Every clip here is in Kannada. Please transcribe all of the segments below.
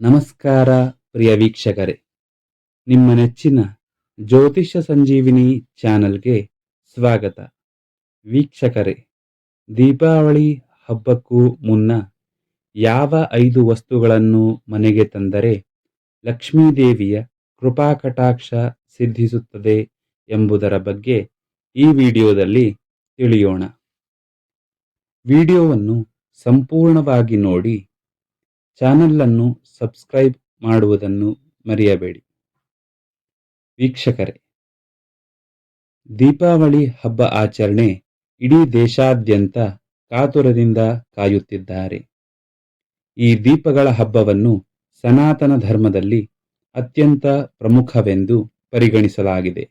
ನಮಸ್ಕಾರ ಪ್ರಿಯ ವೀಕ್ಷಕರೇ. ನಿಮ್ಮ ನೆಚ್ಚಿನ ಜ್ಯೋತಿಷ್ಯ ಸಂಜೀವಿನಿ ಚಾನಲ್ಗೆ ಸ್ವಾಗತ. ವೀಕ್ಷಕರೇ, ದೀಪಾವಳಿ ಹಬ್ಬಕ್ಕೂ ಮುನ್ನ ಯಾವ ಐದು ವಸ್ತುಗಳನ್ನು ಮನೆಗೆ ತಂದರೆ ಲಕ್ಷ್ಮೀದೇವಿಯ ಕೃಪಾ ಕಟಾಕ್ಷ ಸಿದ್ಧಿಸುತ್ತದೆ ಎಂಬುದರ ಬಗ್ಗೆ ಈ ವಿಡಿಯೋದಲ್ಲಿ ತಿಳಿಯೋಣ. ವಿಡಿಯೋವನ್ನು ಸಂಪೂರ್ಣವಾಗಿ ನೋಡಿ ಚಾನಲನ್ನು ಸಬ್ಸ್ಕ್ರೈಬ್ ಮಾಡುವುದನ್ನು ಮರೆಯಬೇಡಿ. ವೀಕ್ಷಕರೇ, ದೀಪಾವಳಿ ಹಬ್ಬ ಆಚರಣೆ ಇಡೀ ದೇಶಾದ್ಯಂತ ಕಾತುರದಿಂದ ಕಾಯುತ್ತಿದ್ದಾರೆ. ಈ ದೀಪಗಳ ಹಬ್ಬವನ್ನು ಸನಾತನ ಧರ್ಮದಲ್ಲಿ ಅತ್ಯಂತ ಪ್ರಮುಖವೆಂದು ಪರಿಗಣಿಸಲಾಗಿದೆ.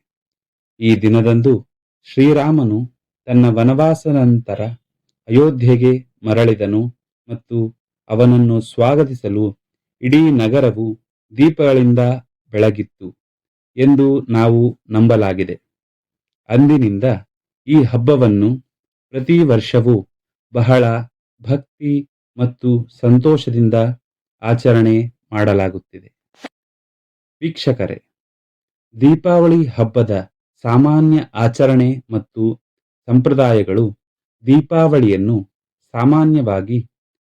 ಈ ದಿನದಂದು ಶ್ರೀರಾಮನು ತನ್ನ ವನವಾಸ ನಂತರ ಅಯೋಧ್ಯೆಗೆ ಮರಳಿದನು ಮತ್ತು ಅವನನ್ನು ಸ್ವಾಗತಿಸಲು ಇಡೀ ನಗರವು ದೀಪಗಳಿಂದ ಬೆಳಗಿತ್ತು ಎಂದು ನಾವು ನಂಬಲಾಗಿದೆ. ಅಂದಿನಿಂದ ಈ ಹಬ್ಬವನ್ನು ಪ್ರತಿ ವರ್ಷವೂ ಬಹಳ ಭಕ್ತಿ ಮತ್ತು ಸಂತೋಷದಿಂದ ಆಚರಣೆ ಮಾಡಲಾಗುತ್ತಿದೆ. ವೀಕ್ಷಕರೇ, ದೀಪಾವಳಿ ಹಬ್ಬದ ಸಾಮಾನ್ಯ ಆಚರಣೆ ಮತ್ತು ಸಂಪ್ರದಾಯಗಳು ದೀಪಾವಳಿಯನ್ನು ಸಾಮಾನ್ಯವಾಗಿ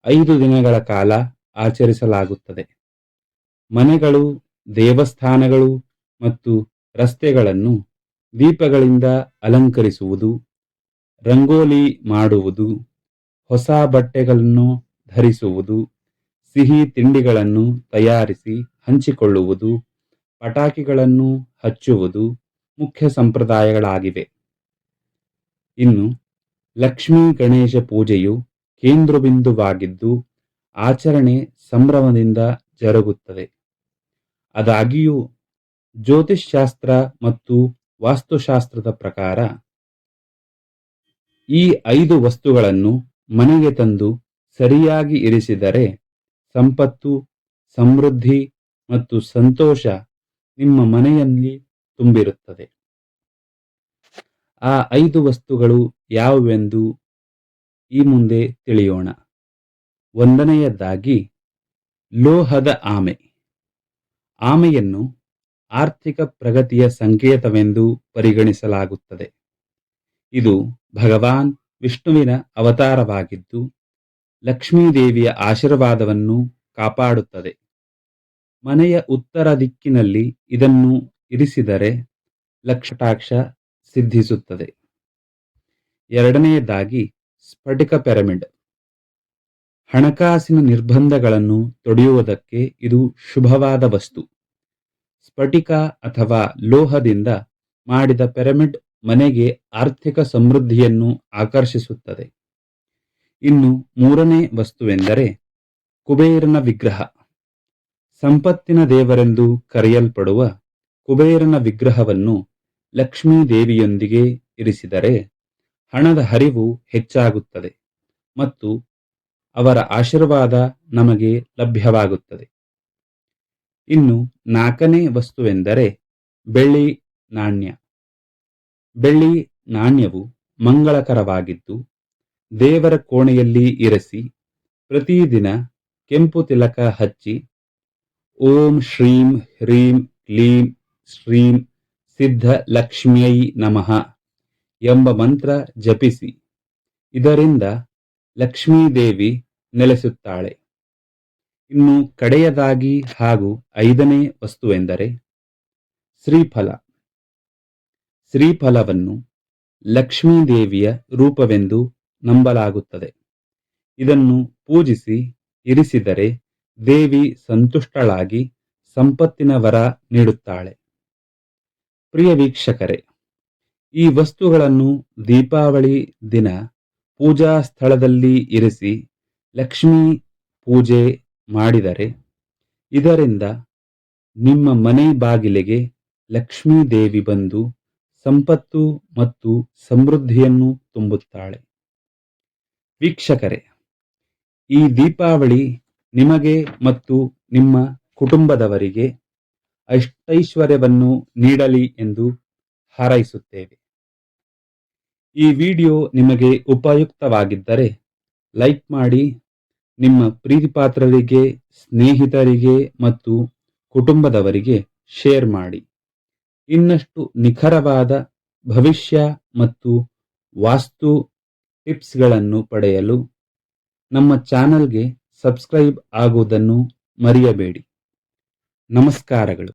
ಐದು ದಿನಗಳ ಕಾಲ ಆಚರಿಸಲಾಗುತ್ತದೆ. ಮನೆಗಳು, ದೇವಸ್ಥಾನಗಳು ಮತ್ತು ರಸ್ತೆಗಳನ್ನು ದೀಪಗಳಿಂದ ಅಲಂಕರಿಸುವುದು, ರಂಗೋಲಿ ಮಾಡುವುದು, ಹೊಸ ಬಟ್ಟೆಗಳನ್ನು ಧರಿಸುವುದು, ಸಿಹಿ ತಿಂಡಿಗಳನ್ನು ತಯಾರಿಸಿ ಹಂಚಿಕೊಳ್ಳುವುದು, ಪಟಾಕಿಗಳನ್ನು ಹಚ್ಚುವುದು ಮುಖ್ಯ ಸಂಪ್ರದಾಯಗಳಾಗಿವೆ. ಇನ್ನು ಲಕ್ಷ್ಮೀ ಗಣೇಶ ಪೂಜೆಯು ಕೇಂದ್ರಬಿಂದುವಾಗಿದ್ದು ಆಚರಣೆ ಸಂಭ್ರಮದಿಂದ ಜರುಗುತ್ತದೆ. ಅದಾಗಿಯೂ ಜ್ಯೋತಿಷ್ಶಾಸ್ತ್ರ ಮತ್ತು ವಾಸ್ತುಶಾಸ್ತ್ರದ ಪ್ರಕಾರ, ಈ ಐದು ವಸ್ತುಗಳನ್ನು ಮನೆಗೆ ತಂದು ಸರಿಯಾಗಿ ಇರಿಸಿದರೆ ಸಂಪತ್ತು, ಸಮೃದ್ಧಿ ಮತ್ತು ಸಂತೋಷ ನಿಮ್ಮ ಮನೆಯಲ್ಲಿ ತುಂಬಿರುತ್ತದೆ. ಆ ಐದು ವಸ್ತುಗಳು ಯಾವುವೆಂದು ಈ ಮುಂದೆ ತಿಳಿಯೋಣ. ಒಂದನೆಯದಾಗಿ, ಲೋಹದ ಆಮೆ. ಆಮೆಯನ್ನು ಆರ್ಥಿಕ ಪ್ರಗತಿಯ ಸಂಕೇತವೆಂದು ಪರಿಗಣಿಸಲಾಗುತ್ತದೆ. ಇದು ಭಗವಾನ್ ವಿಷ್ಣುವಿನ ಅವತಾರವಾಗಿದ್ದು, ಲಕ್ಷ್ಮೀದೇವಿಯ ಆಶೀರ್ವಾದವನ್ನು ಕಾಪಾಡುತ್ತದೆ. ಮನೆಯ ಉತ್ತರ ದಿಕ್ಕಿನಲ್ಲಿ ಇದನ್ನು ಇರಿಸಿದರೆ ಲಕ್ಷಟಾಕ್ಷ ಸಿದ್ಧಿಸುತ್ತದೆ. ಎರಡನೆಯದಾಗಿ ಸ್ಫಟಿಕ ಪಿರಮಿಡ್. ಹಣಕಾಸಿನ ನಿರ್ಬಂಧಗಳನ್ನು ತೊಡೆಯುವುದಕ್ಕೆ ಇದು ಶುಭವಾದ ವಸ್ತು. ಸ್ಫಟಿಕ ಅಥವಾ ಲೋಹದಿಂದ ಮಾಡಿದ ಪಿರಮಿಡ್ ಮನೆಗೆ ಆರ್ಥಿಕ ಸಮೃದ್ಧಿಯನ್ನು ಆಕರ್ಷಿಸುತ್ತದೆ. ಇನ್ನು ಮೂರನೇ ವಸ್ತುವೆಂದರೆ ಕುಬೇರನ ವಿಗ್ರಹ. ಸಂಪತ್ತಿನ ದೇವರೆಂದು ಕರೆಯಲ್ಪಡುವ ಕುಬೇರನ ವಿಗ್ರಹವನ್ನು ಲಕ್ಷ್ಮೀ ದೇವಿಯೊಂದಿಗೆ ಇರಿಸಿದರೆ ಹಣದ ಹರಿವು ಹೆಚ್ಚಾಗುತ್ತದೆ ಮತ್ತು ಅವರ ಆಶೀರ್ವಾದ ನಮಗೆ ಲಭ್ಯವಾಗುತ್ತದೆ. ಇನ್ನು ನಾಲ್ಕನೇ ವಸ್ತುವೆಂದರೆ ಬೆಳ್ಳಿ ನಾಣ್ಯ. ಬೆಳ್ಳಿ ನಾಣ್ಯವು ಮಂಗಳಕರವಾಗಿದ್ದು ದೇವರ ಕೋಣೆಯಲ್ಲಿ ಇರಿಸಿ ಪ್ರತಿದಿನ ಕೆಂಪು ತಿಲಕ ಹಚ್ಚಿ ಓಂ ಶ್ರೀಂ ಹ್ರೀಂ ಕ್ಲೀಂ ಶ್ರೀಂ ಸಿದ್ಧ ಲಕ್ಷ್ಮಿಯೈ ನಮಃ. ಎಂಬ ಮಂತ್ರ ಜಪಿಸಿ. ಇದರಿಂದ ಲಕ್ಷ್ಮೀದೇವಿ ನೆಲೆಸುತ್ತಾಳೆ. ಇನ್ನು ಕಡೆಯದಾಗಿ ಹಾಗೂ ಐದನೇ ವಸ್ತುವೆಂದರೆ ಶ್ರೀಫಲ. ಶ್ರೀಫಲವನ್ನು ಲಕ್ಷ್ಮೀದೇವಿಯ ರೂಪವೆಂದು ನಂಬಲಾಗುತ್ತದೆ. ಇದನ್ನು ಪೂಜಿಸಿ ಇರಿಸಿದರೆ ದೇವಿ ಸಂತುಷ್ಟಳಾಗಿ ಸಂಪತ್ತಿನ ವರ ನೀಡುತ್ತಾಳೆ. ಪ್ರಿಯ ವೀಕ್ಷಕರೇ ಈ ವಸ್ತುಗಳನ್ನು ದೀಪಾವಳಿ ದಿನ ಪೂಜಾ ಸ್ಥಳದಲ್ಲಿ ಇರಿಸಿ ಲಕ್ಷ್ಮೀ ಪೂಜೆ ಮಾಡಿದರೆ ಇದರಿಂದ ನಿಮ್ಮ ಮನೆ ಬಾಗಿಲಿಗೆ ಲಕ್ಷ್ಮೀ ದೇವಿ ಬಂದು ಸಂಪತ್ತು ಮತ್ತು ಸಮೃದ್ಧಿಯನ್ನು ತುಂಬುತ್ತಾಳೆ. ವೀಕ್ಷಕರೇ, ಈ ದೀಪಾವಳಿ ನಿಮಗೆ ಮತ್ತು ನಿಮ್ಮ ಕುಟುಂಬದವರಿಗೆ ಅಷ್ಟೈಶ್ವರ್ಯವನ್ನು ನೀಡಲಿ ಎಂದು ಹಾರೈಸುತ್ತೇವೆ. ಈ ವಿಡಿಯೋ ನಿಮಗೆ ಉಪಯುಕ್ತವಾಗಿದ್ದರೆ ಲೈಕ್ ಮಾಡಿ, ನಿಮ್ಮ ಪ್ರೀತಿಪಾತ್ರರಿಗೆ, ಸ್ನೇಹಿತರಿಗೆ ಮತ್ತು ಕುಟುಂಬದವರಿಗೆ ಶೇರ್ ಮಾಡಿ. ಇನ್ನಷ್ಟು ನಿಖರವಾದ ಭವಿಷ್ಯ ಮತ್ತು ವಾಸ್ತು ಟಿಪ್ಸ್ಗಳನ್ನು ಪಡೆಯಲು ನಮ್ಮ ಚಾನಲ್ಗೆ ಸಬ್ಸ್ಕ್ರೈಬ್ ಆಗುವುದನ್ನು ಮರೆಯಬೇಡಿ. ನಮಸ್ಕಾರಗಳು.